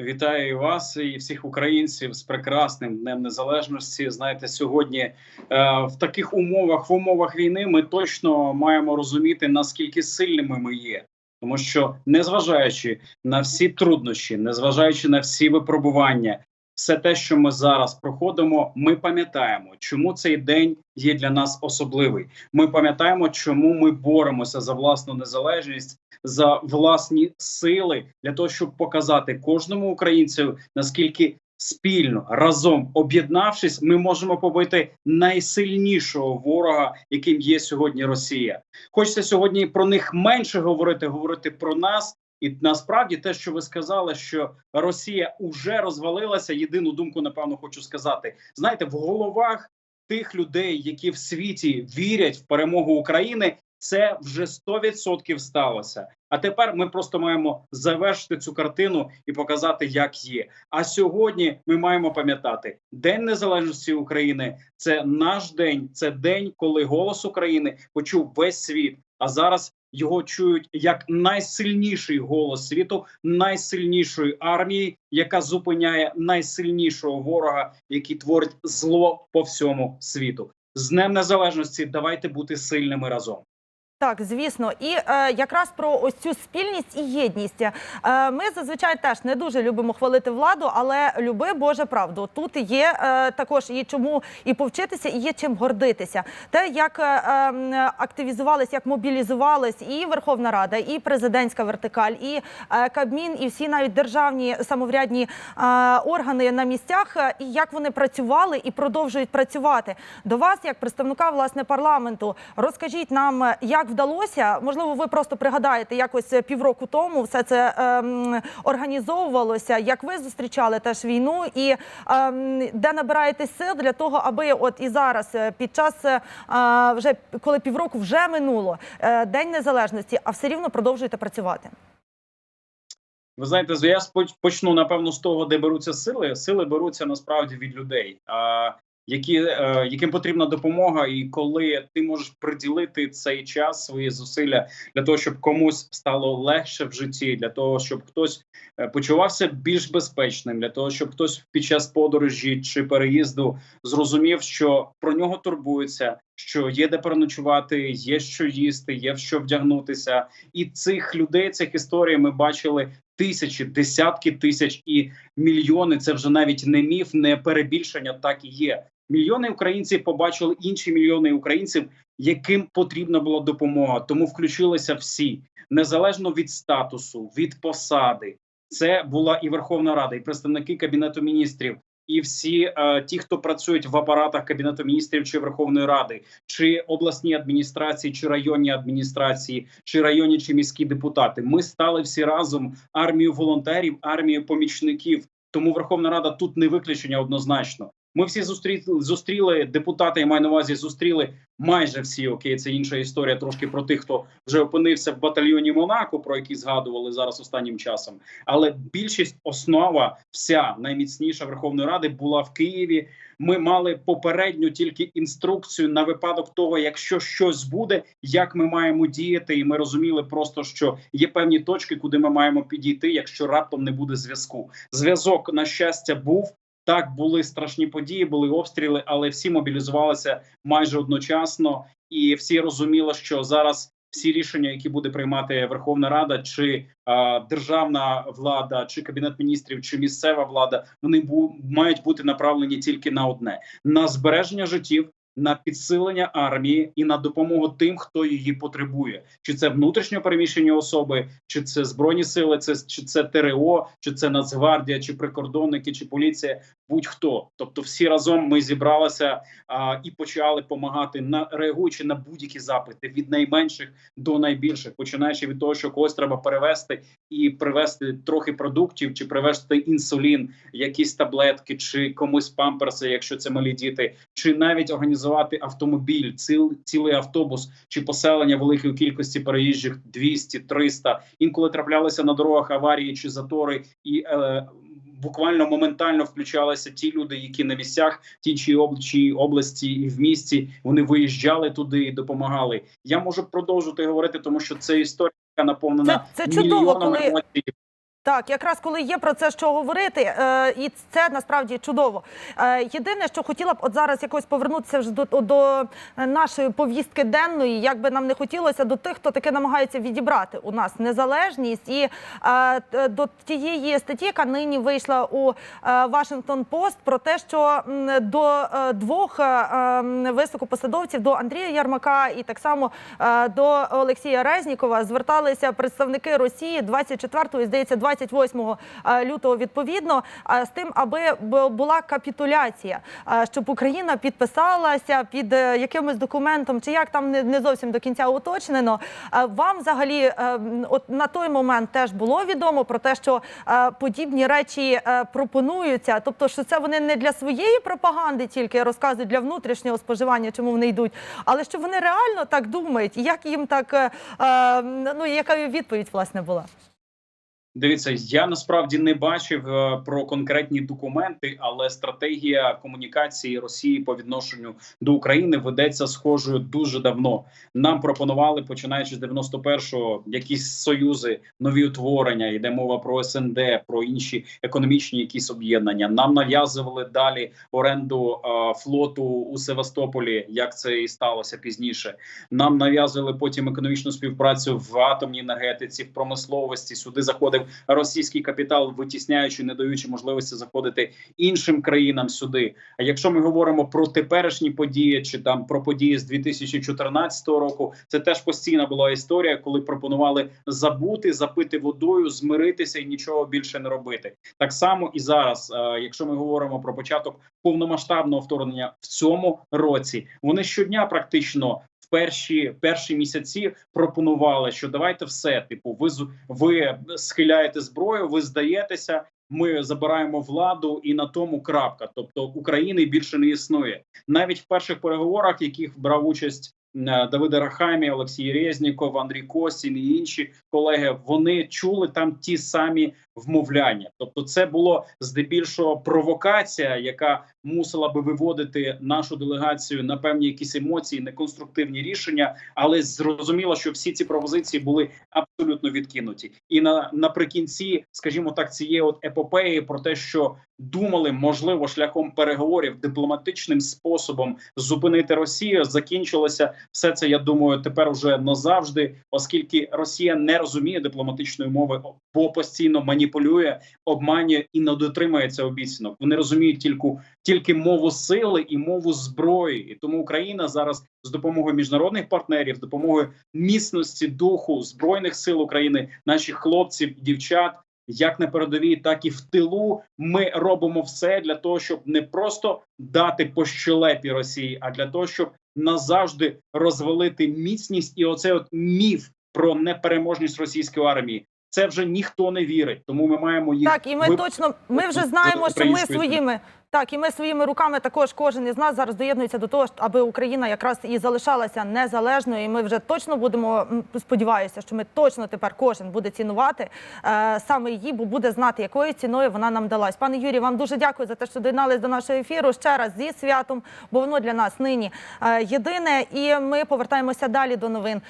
Вітаю і вас і всіх українців з прекрасним днем незалежності. Знаєте, сьогодні е, в таких умовах, в умовах війни, ми точно маємо розуміти наскільки сильними ми є, тому що незважаючи на всі труднощі, незважаючи на всі випробування, все те, що ми зараз проходимо, ми пам'ятаємо, чому цей день є для нас особливий. Ми пам'ятаємо, чому ми боремося за власну незалежність, за власні сили для того, щоб показати кожному українцю наскільки спільно разом об'єднавшись, ми можемо побити найсильнішого ворога, яким є сьогодні Росія. Хочеться сьогодні про них менше говорити, говорити про нас. І насправді те, що ви сказали, що Росія уже розвалилася. Єдину думку, напевно, хочу сказати. Знаєте, в головах тих людей, які в світі вірять в перемогу України, це вже 100% сталося. А тепер ми просто маємо завершити цю картину і показати, як є. А сьогодні ми маємо пам'ятати День Незалежності України. Це наш день, це день, коли голос України почув весь світ. А зараз його чують як найсильніший голос світу, найсильнішої армії, яка зупиняє найсильнішого ворога, який творить зло по всьому світу. З Днем Незалежності давайте бути сильними разом. Так, звісно, і е, якраз про ось цю спільність і єдність. Е, ми зазвичай теж не дуже любимо хвалити владу, але люби Боже правду. Тут є е, також і чому і повчитися, і є чим гордитися. Те, як е, е, активізувались, як мобілізувались і Верховна Рада, і президентська вертикаль, і е, Кабмін, і всі навіть державні самоврядні е, органи на місцях, е, і як вони працювали і продовжують працювати. До вас, як представника власне парламенту, розкажіть нам, е, як вдалося, можливо, ви просто пригадаєте, якось півроку тому все це ем, організовувалося. Як ви зустрічали теж війну, і ем, де набираєте сил для того, аби от і зараз, е, під час е, вже коли півроку вже минуло е, день незалежності, а все рівно продовжуєте працювати. Ви знаєте, я почну напевно з того, де беруться сили. Сили беруться насправді від людей, які, е, яким потрібна допомога, і коли ти можеш приділити цей час, свої зусилля для того, щоб комусь стало легше в житті, для того, щоб хтось е, почувався більш безпечним, для того, щоб хтось під час подорожі чи переїзду зрозумів, що про нього турбуються, що є де переночувати, є що їсти, є в що вдягнутися, і цих людей, цих історій ми бачили тисячі, десятки тисяч і мільйони. Це вже навіть не міф, не перебільшення. Так і є. Мільйони українців побачили інші мільйони українців, яким потрібна була допомога. Тому включилися всі незалежно від статусу, від посади. Це була і Верховна Рада, і представники кабінету міністрів, і всі е, ті, хто працюють в апаратах кабінету міністрів чи Верховної Ради, чи обласні адміністрації, чи районні адміністрації, чи районні чи міські депутати. Ми стали всі разом армією волонтерів, армією помічників. Тому Верховна Рада тут не виключення однозначно. Ми всі зустріли зустріли депутати. Я маю на увазі зустріли майже всі. Окей, це інша історія. Трошки про тих, хто вже опинився в батальйоні Монако, про який згадували зараз останнім часом. Але більшість основа, вся найміцніша Верховної Ради була в Києві. Ми мали попередню тільки інструкцію на випадок того, якщо щось буде, як ми маємо діяти, і ми розуміли просто, що є певні точки, куди ми маємо підійти, якщо раптом не буде зв'язку. Зв'язок на щастя був. Так, були страшні події, були обстріли, але всі мобілізувалися майже одночасно, і всі розуміли, що зараз всі рішення, які буде приймати Верховна Рада, чи а, державна влада, чи кабінет міністрів, чи місцева влада, вони бу мають бути направлені тільки на одне: на збереження життів. На підсилення армії і на допомогу тим, хто її потребує, чи це внутрішньо переміщені особи, чи це збройні сили, це чи це ТРО, чи це Нацгвардія, чи прикордонники, чи поліція, будь-хто. Тобто, всі разом ми зібралися а, і почали допомагати на реагуючи на будь-які запити від найменших до найбільших, починаючи від того, що когось треба перевести і привезти трохи продуктів, чи привезти інсулін, якісь таблетки, чи комусь памперси, якщо це малі діти, чи навіть організувати автомобіль, ціл, цілий автобус чи поселення великої кількості переїжджих 200, 300. Інколи траплялися на дорогах аварії чи затори і. Е, Буквально моментально включалися ті люди, які на місцях ті чи об- області і в місті вони виїжджали туди і допомагали. Я можу продовжити говорити, тому що це історія наповнена Це- це чудово, мільйонами коли- емоцій. Так, якраз коли є про це що говорити, е, і це насправді чудово. Е, єдине, що хотіла б от зараз якось повернутися вже до, до нашої повістки денної, як би нам не хотілося, до тих, хто таки намагається відібрати у нас незалежність, і е, до тієї статті, яка нині вийшла у Вашингтон Пост, про те, що до е, двох е, високопосадовців, до Андрія Ярмака і так само е, до Олексія Резнікова зверталися представники Росії 24 і здається 28 е, лютого відповідно е, з тим, аби була капітуляція, е, щоб Україна підписалася під якимось документом, чи як там не, зовсім до кінця уточнено. Вам взагалі от на той момент теж було відомо про те, що подібні речі пропонуються, тобто, що це вони не для своєї пропаганди тільки розказують для внутрішнього споживання, чому вони йдуть, але що вони реально так думають, як їм так ну яка відповідь власне була? Дивіться, я насправді не бачив е, про конкретні документи, але стратегія комунікації Росії по відношенню до України ведеться схожою дуже давно. Нам пропонували, починаючи з 91-го, якісь союзи, нові утворення. Йде мова про СНД, про інші економічні якісь об'єднання. Нам нав'язували далі оренду е, флоту у Севастополі, як це і сталося пізніше. Нам нав'язували потім економічну співпрацю в атомній енергетиці, в промисловості. Сюди заходив російський капітал, витісняючи, не даючи можливості заходити іншим країнам сюди. А якщо ми говоримо про теперішні події, чи там про події з 2014 року, це теж постійна була історія, коли пропонували забути, запити водою, змиритися і нічого більше не робити. Так само і зараз, е, якщо ми говоримо про початок повномасштабного вторгнення в цьому році, вони щодня практично. Перші перші місяці пропонували, що давайте все, типу, ви ви схиляєте зброю, ви здаєтеся. Ми забираємо владу, і на тому крапка. Тобто України більше не існує. Навіть в перших переговорах, яких брав участь е, Давид Арахамі, Олексій Резніков, Андрій Косін і інші колеги, вони чули там ті самі вмовляння.Тобто, це було здебільшого провокація, яка мусила би виводити нашу делегацію на певні якісь емоції, неконструктивні рішення, але зрозуміло, що всі ці пропозиції були абсолютно відкинуті. І на наприкінці, скажімо так, цієї от епопеї про те, що думали, можливо, шляхом переговорів дипломатичним способом зупинити Росію, закінчилося все це. Я думаю, тепер уже назавжди, оскільки Росія не розуміє дипломатичної мови, бо постійно маніпулює, обманює і не дотримується обіцянок. Вони розуміють тільки тільки мову сили і мову зброї, і тому Україна зараз з допомогою міжнародних партнерів, з допомогою міцності духу збройних сил України, наших хлопців, дівчат. Як на передовій, так і в тилу ми робимо все для того, щоб не просто дати по щелепі Росії, а для того, щоб назавжди розвалити міцність і оцей от міф про непереможність російської армії. Це вже ніхто не вірить, тому ми маємо їх Так, і ми вип- точно ми вже знаємо, що ми своїми так, і ми своїми руками також кожен із нас зараз доєднується до того, аби Україна якраз і залишалася незалежною. І ми вже точно будемо сподіваюся, що ми точно тепер кожен буде цінувати е, саме її, бо буде знати, якою ціною вона нам далась. Пане Юрій, вам дуже дякую за те, що доєднались до нашого ефіру. Ще раз зі святом, бо воно для нас нині е, єдине. І ми повертаємося далі до новин.